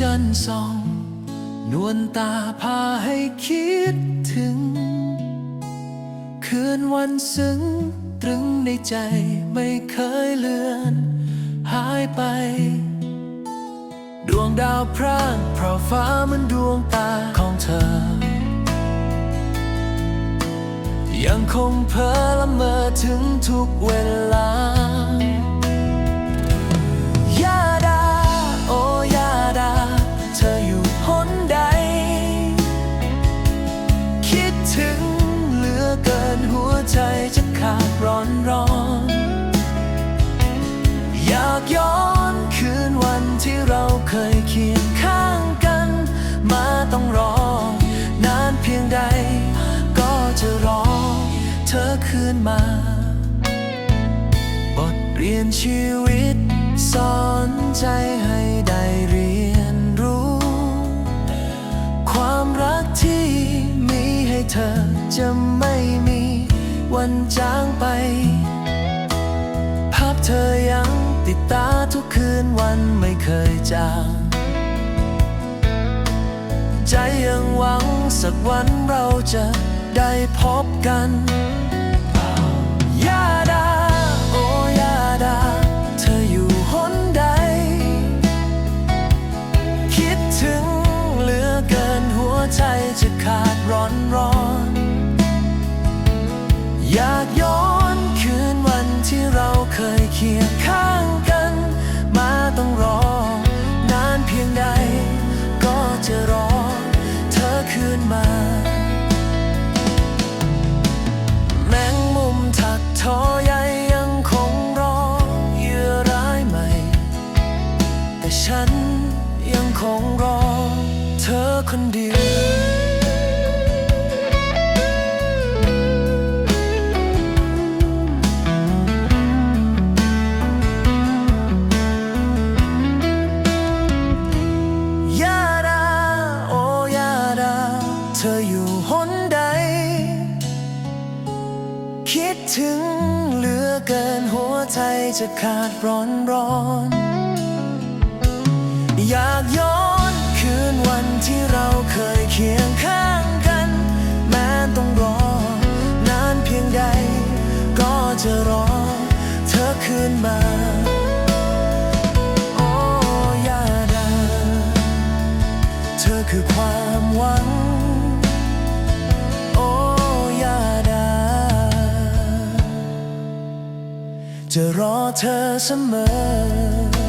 จันทร์ส่อง นวลตาพาให้คิดถึง คืนวันซึ้งตรึงในใจไม่เคยเลือน หายไป ดวงดาวพร่างเพราะฟ้ามันดวงตาของเธอ ยังคงเพ้อละเมอถึงทุกเวลา ใจจะขาดร้อนร้อน อยากย้อนคืนวันที่เราเคยเคียงข้างกัน มาต้องรอนานเพียงใด ก็จะรอเธอคืนมา บทเรียนชีวิต สอนใจให้ได้เรียนรู้ ความรักที่มีให้เธอจะไม่ วันจางไป ภาพเธอยังติดตาทุกคืนวันไม่เคยจาง ใจยังหวังสักวันเราจะได้พบกัน ฉันยังคงรอเธอคนเดียวยาดาโอ้ยาดาเธออยู่หนใด คิดถึงเหลือเกินหัวใจจะขาดร้อนร้อน อยากย้อนคืนวันที่เราเคยเคียงข้างกัน แม้ต้องรอนานเพียงใด ก็จะรอเธอคืนมาโอ้ยาดา เธอคือความหวังโอ้ยาดา จะรอเธอเสมอ